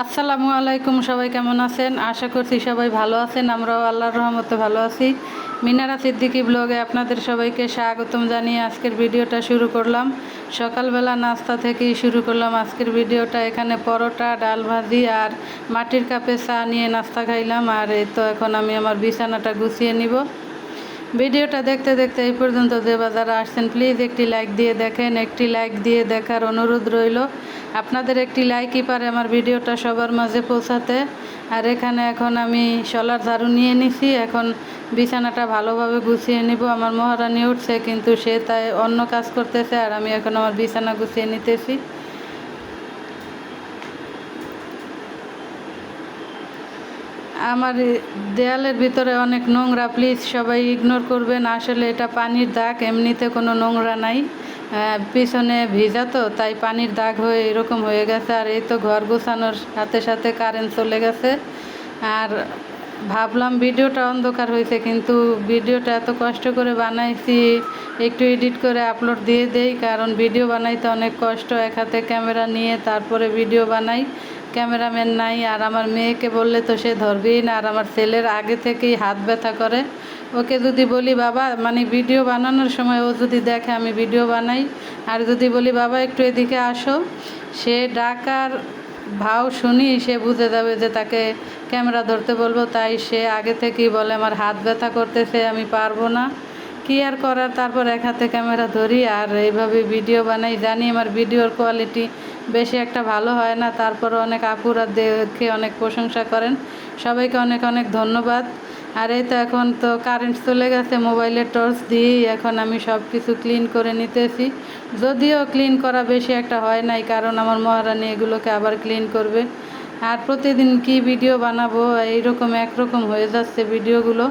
আসসালামু আলাইকুম, সবাই কেমন আছেন? আশা করছি সবাই ভালো আছেন, আমরাও আল্লাহর রহমতে ভালো আছি। মিনারা সিদ্দিকি ব্লগে আপনাদের সবাইকে স্বাগতম জানিয়ে আজকের ভিডিওটা শুরু করলাম। সকালবেলা নাস্তা থেকেই শুরু করলাম আজকের ভিডিওটা। এখানে পরোটা, ডাল ভাজি আর মাটির কাপে চা নিয়ে নাস্তা খাইলাম। আর এই তো এখন আমি আমার বিছানাটা গুছিয়ে নিব। ভিডিওটা দেখতে দেখতে এই পর্যন্ত যে বাজারে আসছেন। প্লিজ একটি লাইক দিয়ে দেখেন, একটি লাইক দিয়ে দেখার অনুরোধ রইল। আপনাদের একটি লাইকই পারে আমার ভিডিওটা সবার মাঝে পৌঁছাতে। আর এখানে এখন আমি সলার ঝাড়ু নিয়ে নিছি। এখন বিছানাটা ভালোভাবে গুছিয়ে নিব। আমার মহারানী উঠছে, কিন্তু সে তাই অন্য কাজ করতেছে, আর আমি এখন আমার বিছানা গুছিয়ে নিতেছি। আমার দেয়ালের ভিতরে অনেক নোংরা প্লিজ সবাই ইগনোর করবেন। আসলে এটা পানির দাগ, এমনিতে কোনো নোংরা নাই। পিছনে ভিজা তো, তাই পানির দাগ হয়ে এরকম হয়ে গেছে। আর এই তো ঘর গোছানোর সাথে সাথে কারেন্ট চলে গেছে। আর ভাবলাম ভিডিওটা অন্ধকার হয়েছে, কিন্তু ভিডিওটা এত কষ্ট করে বানাইছি, একটু এডিট করে আপলোড দিয়ে দেই, কারণ ভিডিও বানাইতে অনেক কষ্ট। এক হাতে ক্যামেরা নিয়ে তারপরে ভিডিও বানাই। ক্যামেরাম্যান নাই, আর আমার মেয়েকে বললে তো সে ধরবেই না, আর আমার ছেলের আগে থেকেই হাত ব্যথা করে। ওকে যদি বলি, বাবা মানে ভিডিও বানানোর সময় ও যদি দেখে আমি ভিডিও বানাই, আর যদি বলি, বাবা, একটু এদিকে আসো। সে ডাকার ভাও শুনি সে বুঝে যাবে যে তাকে ক্যামেরা ধরতে বলব, তাই সে আগে থেকেই বলে, আমার হাত ব্যথা করতেছে, আমি পারব না। কি আর করার? তারপর এক হাতে ক্যামেরা ধরি, আর এইভাবে ভিডিও বানাই। জানি আমার ভিডিওর কোয়ালিটি বেশি একটা ভালো হয় না, তারপরও অনেক আপুরা দেখে অনেক প্রশংসা করেন। সবাইকে অনেক অনেক ধন্যবাদ। আর এই তো এখন তো কারেন্ট চলে গেছে, মোবাইলের টর্চ দিয়েই এখন আমি সব কিছু ক্লিন করে নিতেছি। যদিও ক্লিন করা বেশি একটা হয় নাই, কারণ আমার মহারানী এগুলোকে আবার ক্লিন করবে। আর প্রতিদিন কি ভিডিও বানাবো, এইরকম একরকম হয়ে যাচ্ছে ভিডিওগুলো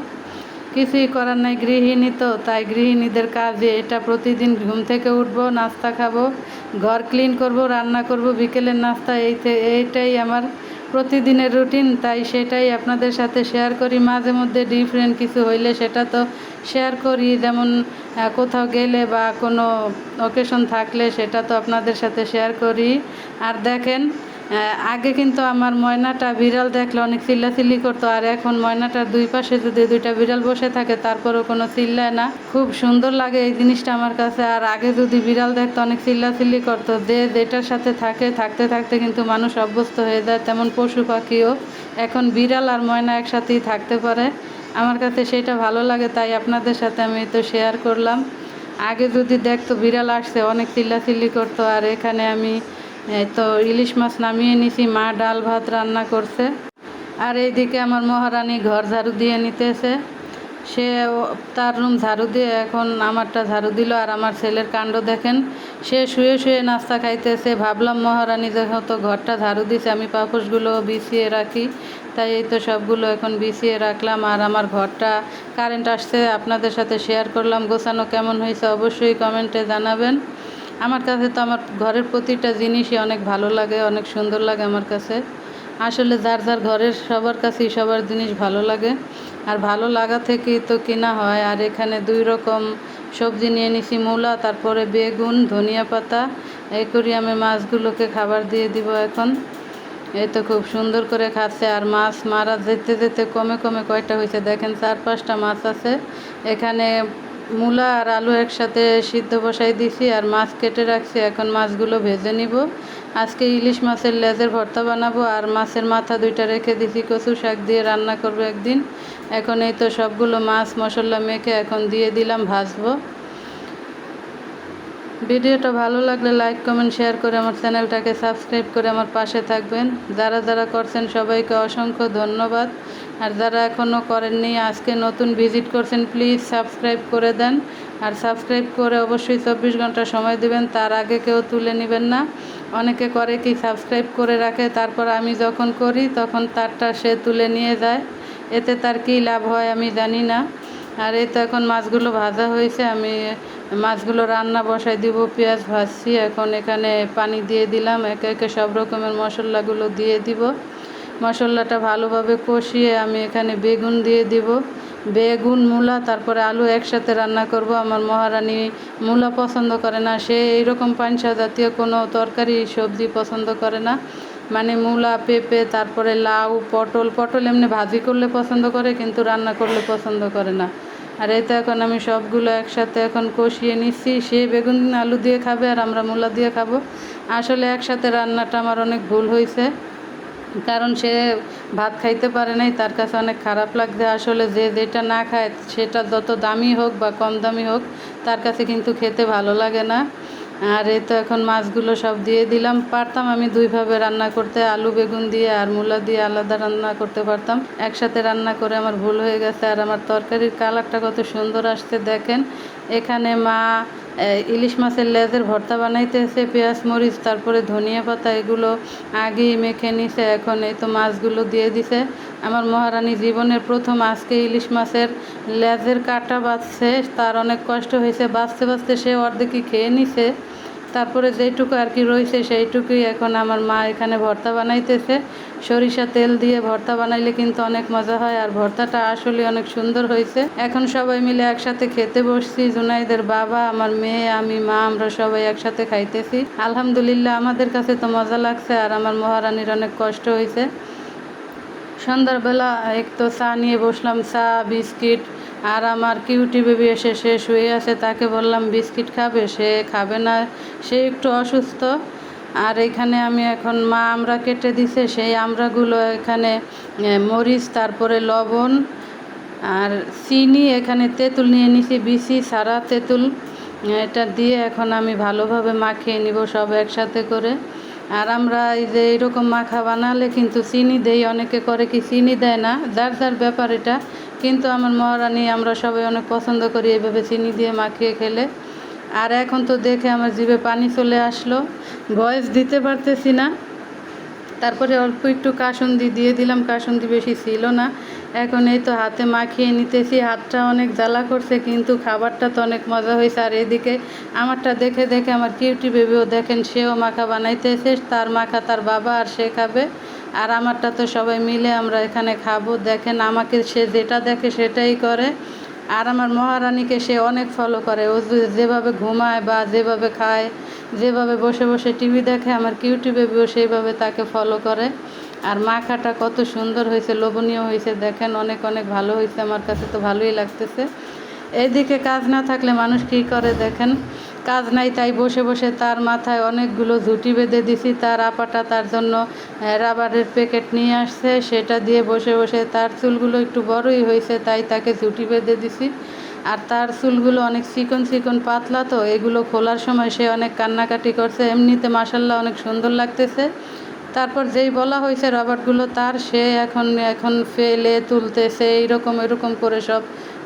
কিছুই করার নাই, গৃহিণী তো। তাই গৃহিণীদের কাজে এটা প্রতিদিন ঘুম থেকে উঠবো, নাস্তা খাব, ঘর ক্লিন করব, রান্না করব, বিকেলের নাস্তা, এই এইটাই আমার প্রতিদিনের রুটিন। তাই সেটাই আপনাদের সাথে শেয়ার করি। মাঝে মধ্যে ডিফারেন্ট কিছু হইলে সেটা তো শেয়ার করি। যেমন কোথাও গেলে বা কোনো অকেশন থাকলে সেটা তো আপনাদের সাথে শেয়ার করি। আর দেখেন আগে কিন্তু আমার ময়নাটা বিড়াল দেখলে অনেক চিল্লাচিল্লি করতো, আর এখন ময়নাটার দুই পাশে যদি দুইটা বিড়াল বসে থাকে, তারপরেও কোনো চিল্লায় না। খুব সুন্দর লাগে এই জিনিসটা আমার কাছে, আর আগে যদি বিড়াল দেখতো অনেক চিল্লাচিল্লি করতো, যে যেটার সাথে থাকে, থাকতে থাকতে কিন্তু মানুষ অভ্যস্ত হয়ে যায়, তেমন পশু পাখিও। এখন বিড়াল আর ময়না একসাথেই থাকতে পারে। আমার কাছে সেটা ভালো লাগে, তাই আপনাদের সাথে আমি তো শেয়ার করলাম। আগে যদি দেখতো বিড়াল আসছে, অনেক চিল্লাচিল্লি করতো, আর এখানে আমি তো ইলিশ মাছ নামিয়ে নিছি, মা ডাল ভাত রান্না করছে। আর এইদিকে আমার মহারানী ঘর ঝাড়ু দিয়ে নিতেছে। সে তার রুম ঝাড়ু দিয়ে এখন আমারটা ঝাড়ু দিল, আর আমার ছেলের কাণ্ড দেখেন। সে শুয়ে শুয়ে নাস্তা খাইতেছে। ভাবলাম মহারানী তো ঘরটা ঝাড়ু দিছে, আমি পাপোশগুলো বিছিয়ে রাখি। তাই এই তো সবগুলো এখন বিছিয়ে রাখলাম, আর আমার ঘরটা কারেন্ট আসছে। আপনাদের সাথে শেয়ার করলাম। গোছানো কেমন হয়েছে অবশ্যই কমেন্টে জানাবেন। আমার কাছে তো আমার ঘরের প্রতিটা জিনিসই অনেক ভালো লাগে, অনেক সুন্দর লাগে আমার কাছে। আসলে যার যার ঘরের সবার কাছেই সবার জিনিস ভালো লাগে। আর ভালো লাগা থেকেই তো কেনা হয়। আর এখানে দুই রকম সবজি নিয়ে নিছি, মূলা, তারপরে বেগুন, ধনিয়া পাতা। এই করি আমি মাছগুলোকে খাবার দিয়ে দিব এখন। এই তো খুব সুন্দর করে খাচ্ছে। আর মাছ মারা যেতে যেতে কমে কমে কয়টা হয়েছে? দেখেন, চার পাঁচটা মাছ আছে। এখানে মূলা আর আলু একসাথে সিদ্ধ বসাই দিছি আর মাছ কেটে রাখছি। এখন মাছগুলো ভেজে নিব। আজকে ইলিশ মাছের লেজের ভর্তা বানাবো আর মাছের মাথা দুইটা রেখে দিছি। কচু শাক দিয়ে রান্না করব একদিন। এখন এই তো সবগুলো মাছ, মশলা মেখে এখন দিয়ে দিলাম ভাজবো। ভিডিওটা ভালো লাগলে লাইক, কমেন্ট, শেয়ার করে আমার চ্যানেলটাকে সাবস্ক্রাইব করে আমার পাশে থাকবেন। যারা যারা করছেন সবাইকে অসংখ্য ধন্যবাদ। আর যারা এখনও করেননি, আজকে নতুন ভিজিট করছেন প্লিজ সাবস্ক্রাইব করে দেন। আর সাবস্ক্রাইব করে অবশ্যই চব্বিশ ঘণ্টা সময় দিবেন, তার আগে কেউ তুলে নেবেন না। অনেকে করে কি সাবস্ক্রাইব করে রাখে, তারপর আমি যখন করি, তখন তারটা সে তুলে নিয়ে যায়। এতে তার কী লাভ হয় আমি জানি না। আর এই তো এখন মাছগুলো ভাজা হয়েছে, আমি মাছগুলো রান্না বসাই দিব, পেঁয়াজ ভাজছি, এখন এখানে পানি দিয়ে দিলাম, একে একে সব রকমের মশলাগুলো দিয়ে দিব। মশলাটা ভালোভাবে কষিয়ে আমি এখানে বেগুন দিয়ে দিব। বেগুন, মূলা, তারপরে আলু একসাথে রান্না করব। আমার মহারানী মূলা পছন্দ করে না, সে এইরকম পাঞ্চা জাতীয় কোনো তরকারি সবজি পছন্দ করে না। মানে মূলা, পেঁপে, তারপরে লাউ, পটল পটল এমনি ভাজি করলে পছন্দ করে, কিন্তু রান্না করলে পছন্দ করে না। আর এই তো এখন আমি সবগুলো একসাথে এখন কষিয়ে নিচ্ছি। সে বেগুন, আলু দিয়ে খাবে আর আমরা মূলা দিয়ে খাব। আসলে একসাথে রান্নাটা আমার অনেক ভুল হয়েছে। কারণ সে ভাত খাইতে পারে নাই তার কাছে অনেক খারাপ লাগছে আসলে যে যেটা না খায় সেটা যত দামি হোক বা কম দামি হোক তার কাছে কিন্তু খেতে ভালো লাগে না। আর এই তো এখন মাছগুলো সব দিয়ে দিলাম। পারতাম আমি দুইভাবে রান্না করতে আলু বেগুন দিয়ে আর মূলা দিয়ে আলাদা রান্না করতে পারতাম। একসাথে রান্না করে আমার ভুল হয়ে গেছে আর আমার তরকারির কালারটা কত সুন্দর আসছে দেখেন। এখানে মা এ, ইলিশ মাছের লেজের ভর্তা বানাইতেছে, পেঁয়াজ, মরিচ, তারপরে ধনিয়া পাতা, এগুলো আগেই মেখে নিছে, এখন এই তো মাছগুলো দিয়ে দিছে। আমার মহারানী জীবনের প্রথম আজকে ইলিশ মাছের লেজের কাটা বাঁচছে তার অনেক কষ্ট হয়েছে, বাঁচতে বাঁচতে সে অর্ধেকই খেয়ে নিছে। তারপরে যেইটুকু আর কি রয়েছে সেইটুকুই এখন আমার মা এখানে ভর্তা বানাইতেছে। সরিষা তেল দিয়ে ভর্তা বানাইলে কিন্তু অনেক মজা হয় আর ভর্তাটা আসলে অনেক সুন্দর হয়েছে। এখন সবাই মিলে একসাথে খেতে বসছি, জুনাইদের বাবা, আমার মেয়ে, আমি, মা, আমরা সবাই একসাথে খাইতেছি। আলহামদুলিল্লাহ আমাদের কাছে তো মজা লাগছে আর আমার মহারানীর অনেক কষ্ট হয়েছে। সন্ধ্যাবেলা এক তো চা নিয়ে বসলাম, চা, বিস্কিট আর আমার কিউটি বেবি এসে সে শুয়ে আছে, তাকে বললাম, বিস্কিট খাবে? সে খাবে না, সে একটু অসুস্থ। আর এখানে আমি এখন মা আমরা কেটে দিছে, সেই আমরাগুলো এখানে মরিচ, তারপরে লবণ, আর চিনি, এখানে তেঁতুল নিয়ে নিছি বিসি সারা তেঁতুল। এটা দিয়ে এখন আমি ভালোভাবে মাখিয়ে নিব সব একসাথে করে। আর আমরা এই যে এইরকম মাখা বানালে কিন্তু চিনি দেই, অনেকে করে কি চিনি দেয় না, যার যার ব্যাপার এটা। কিন্তু আমার মহারানী, আমরা সবাই অনেক পছন্দ করি এইভাবে চিনি দিয়ে মাখিয়ে খেলে। আর এখন তো দেখে আমার জিভে পানি চলে আসলো। ভয়েস দিতে পারতেছি না। তারপরে অল্প একটু কাসুন্দি দিয়ে দিলাম, কাসুন্দি বেশি ছিল না। এখন এই তো হাতে মাখিয়ে নিতেছি, হাতটা অনেক জ্বালা করছে, কিন্তু খাবারটা তো অনেক মজা হয়েছে। আর এদিকে আমারটা দেখে দেখে আমার কিউটি বেবিও দেখেন, সেও মাখা বানাইতেছে, তার মাখা তার বাবা আর সে খাবে। আর আমারটা তো সবাই মিলে আমরা এখানে খাব। দেখেন আমাকে সে যেটা দেখে সেটাই করে। আর আমার মহারানীকে সে অনেক ফলো করে। ও যেভাবে ঘুমায় বা যেভাবে খায়, যেভাবে বসে বসে টিভি দেখে, আমার কিউটি বেবিও সেইভাবে তাকে ফলো করে। আর মাখাটা কত সুন্দর হয়েছে, লোভনীয় হয়েছে। দেখেন অনেক অনেক ভালো হয়েছে। আমার কাছে তো ভালোই লাগতেছে। এইদিকে কাজ না থাকলে মানুষ কী করে দেখেন? কাজ নাই, তাই বসে বসে তার মাথায় অনেকগুলো ঝুঁটি বেঁধে দিছি। তার আপাটা তার জন্য রাবারের প্যাকেট নিয়ে আসছে। সেটা দিয়ে বসে বসে তার চুলগুলো একটু বড়ই হয়েছে, তাই তাকে ঝুঁটি বেঁধে দিছি। আর তার চুলগুলো অনেক চিকন চিকন পাতলা তো, এগুলো খোলার সময় সে অনেক কান্নাকাটি করছে। এমনিতে মাসাল্লাহ অনেক সুন্দর লাগতেছে। তারপর যেই বলা হয়েছে রবারগুলো তার, সে এখন এখন ফেলে তুলতেছে, এইরকম এরকম করে সব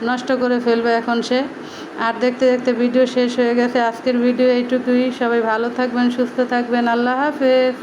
নষ্ট করে ফেলবে এখন সে। আর দেখতে দেখতে ভিডিও শেষ হয়ে গেছে। আজকের ভিডিও এইটুকুই। সবাই ভালো থাকবেন, সুস্থ থাকবেন। আল্লাহ হাফেজ।